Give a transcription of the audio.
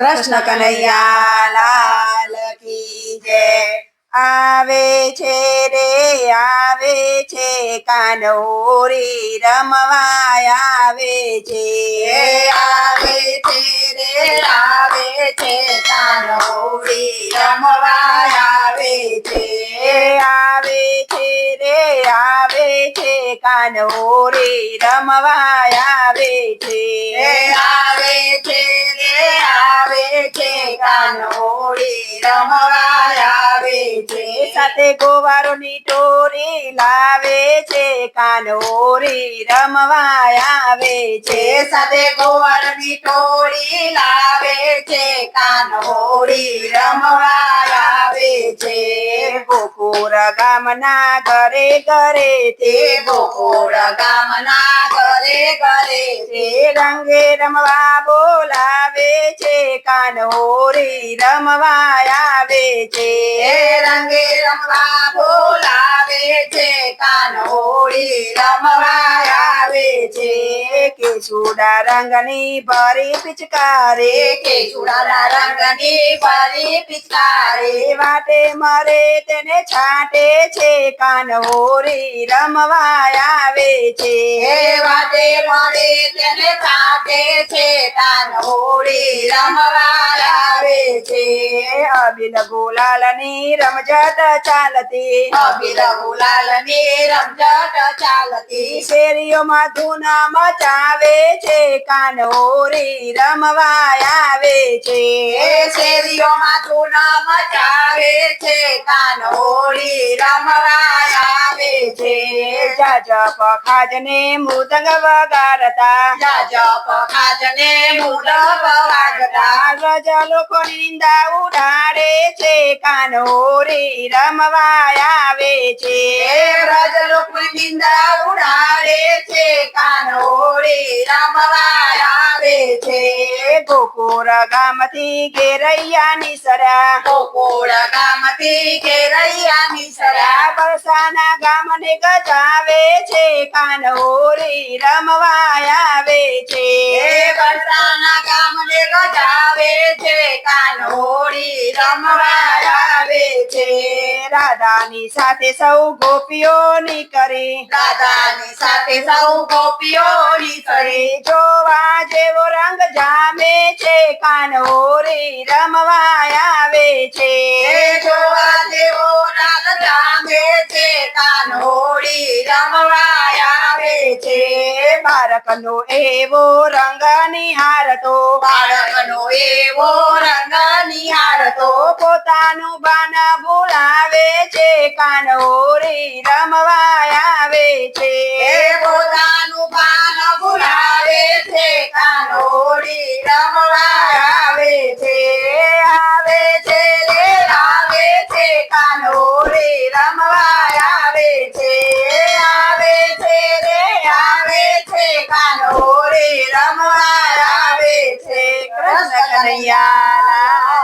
કૃષ્ણ કનૈયા લાલ કી જય. આવે છે રે આવે છે કાનોરી રમવા આવે છે. આવે છે રે આવે છે કાનોરી રમવા આવે છે. આવે છે રે આવે છે કાનોરી રમવા આવે છે. આવે છે આવે છે રમવા છે. સાથે ગોવારોની ટોરી લાવે છે. કાનોરી રમવા આવે છે. સાથે ગોવરની ટોરી લાવે છે. કાનોડી રમવા આવે છે. ગોકુળ ગામના ઘરે ઘરે તે ગોકુળ ગામના ઘરે ઘરે તે રંગે રમવા બોલાવે છે. કાનોરી રમવા આવે છે રંગે રમવા બોલાવે છે. કાનોડી રમવા આવે છે કેસુડા રંગની ભરી પિચકારે કે ચૂડાના રંગની ભરી પિચકારે વાટે મરે તેને છાંટે છે કાનોરી રમવા આવે છે. વાટે મળે તેને છાંટે છે કાનોડી રમવા આવે છે. અબિલ ગુલાલની રમઝટ ચાલતી. અબીર ગુલાલની રમઝટ ચાલતી. શેરીઓમાં ધૂન મચાવે છે, કાનોરી રમવા આવે છે. શેરીઓ તું મચાવે છે, કાનોરી રમવા આવે છે. જપ ખાજને મૃદંગ વગાડતા. જપ ખાજને મુદબ વગાડતા. રજ લોકો નિંદા ઉડાડે છે, કાનોરી રમવા આવે છે. રજ લોકો નિંદા કાનોડી રમવા આવે છે. ગોકુળ ગામથી ઘેરૈયા નિસર્યા ગોકુળ ગામથી સરા. બરસાના ગામને ગજાવે છે. કાનોરી રમવા આવે છે. એ બરસાના ગામને ગજાવે છે. કાનોડી રમવા રાધાની સાથે સૌ ગોપીઓની કરી. દાદાની સાથે સૌ ગોપીઓની કરી. જોવા જેવો રંગ જામે છે કાનોરી રમવા આવે છે. જોવા જેવો રંગ જામે છે કાનોરી રમવા આવે છે. બાળકનો એવો રંગ નિહારતો બાળકનો એવો રંગ પોતાનું બાન બોલાવે છે કાનોરી રમવા આવે છે. પોતાનું બાન બોલાવે છે કાનોરી રમવા આવે છે. આવે છે લે આવે છે કાનોરી રમવા આવે છે. આવે છે રે આવે છે કાનોરી રમવા આવે છે. કૃષ્ણ કનૈયા